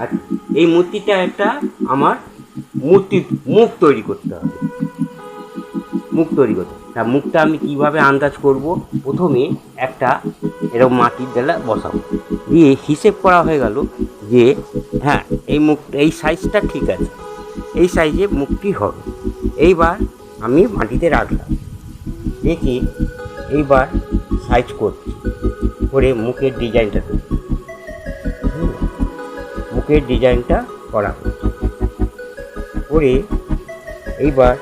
আর এই মূর্তিটা একটা আমার মূর্তি, মুখ তৈরি করতে হবে। মুখ তৈরি করতে তা মুখটা আমি কীভাবে আন্দাজ করব? প্রথমে একটা এরকম মাটির ডেলা বসাবো। দিয়ে হিসেব করা হয়ে গেল যে হ্যাঁ এই মুখ, এই সাইজটা ঠিক আছে। এই সাইজে মুখটি হবে। এইবার আমি মাটিতে রাখলাম। দেখি, এইবার সাইজ করছি। করে মুখের ডিজাইনটা করছি। মুখের ডিজাইনটা করা হচ্ছে করে এইবার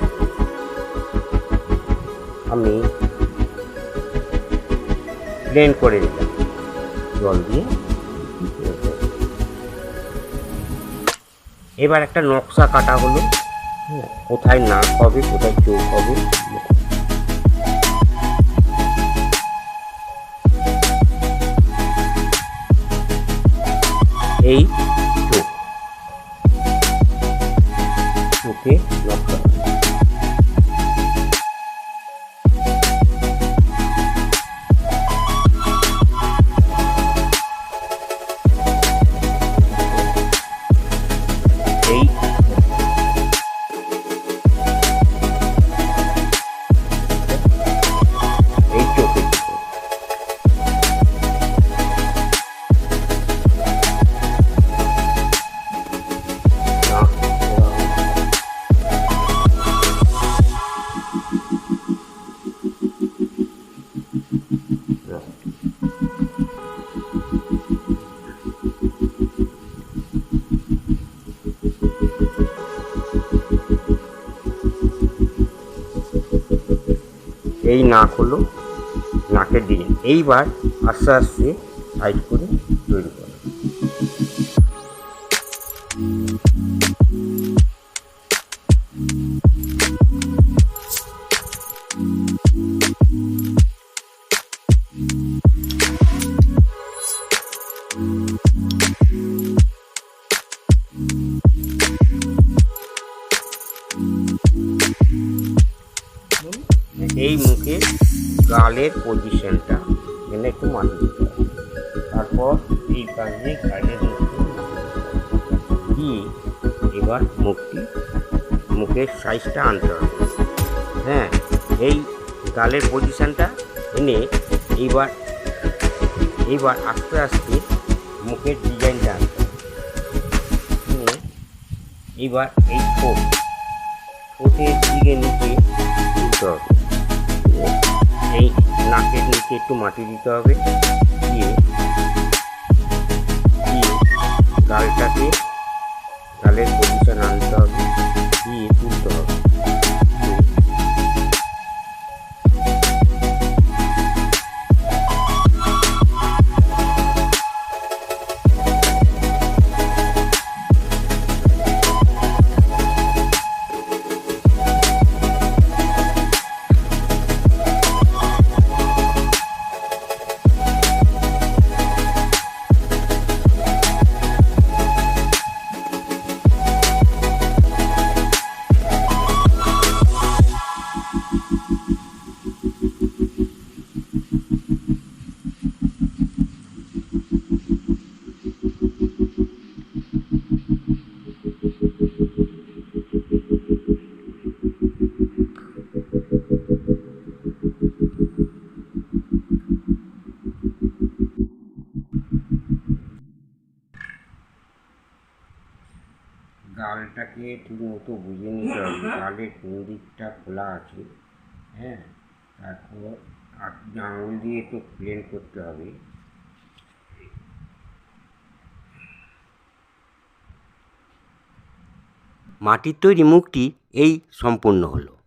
আমি প্লেন করে দিলাম জল দিয়ে। এবার একটা নকশা কাটা হলো। হ্যাঁ, কোথায় নাক হবে কোথায় চোখ হবে। এই এই নাক হলো নাকের ডিজাইন এইবার আস্তে আস্তে টাইট করে তৈরি করো। এই মুখে গালের পজিশনটা এখানে একটু মাটি দিতে হবে। তারপর এই কাজে গালের মুখে দিয়ে এবার মুখটি, মুখের সাইজটা আনতে হবে। হ্যাঁ এই গালের পজিশনটা এনে এইবার এইবার আস্তে আস্তে মুখের ডিজাইনটা আনতে হবে। এইবার এই ঠোঁট, ঠোঁটের দিকে নিচে তুলতে হবে। এই নাকের নিচে একটু মাটি দিতে হবে। দিয়ে দিয়ে গালটাকে গালের পজিশন আনতে হবে। দিয়ে তুলতে গালটাকে ঠিক মতো বুঝে নিতে হবে। গালের কোন দিকটা খোলা আছে হ্যাঁ? তারপর আট- আঙুল দিয়ে একটু প্লেন করতে হবে। মাটির তৈরি মুখটি এই সম্পূর্ণ হলো।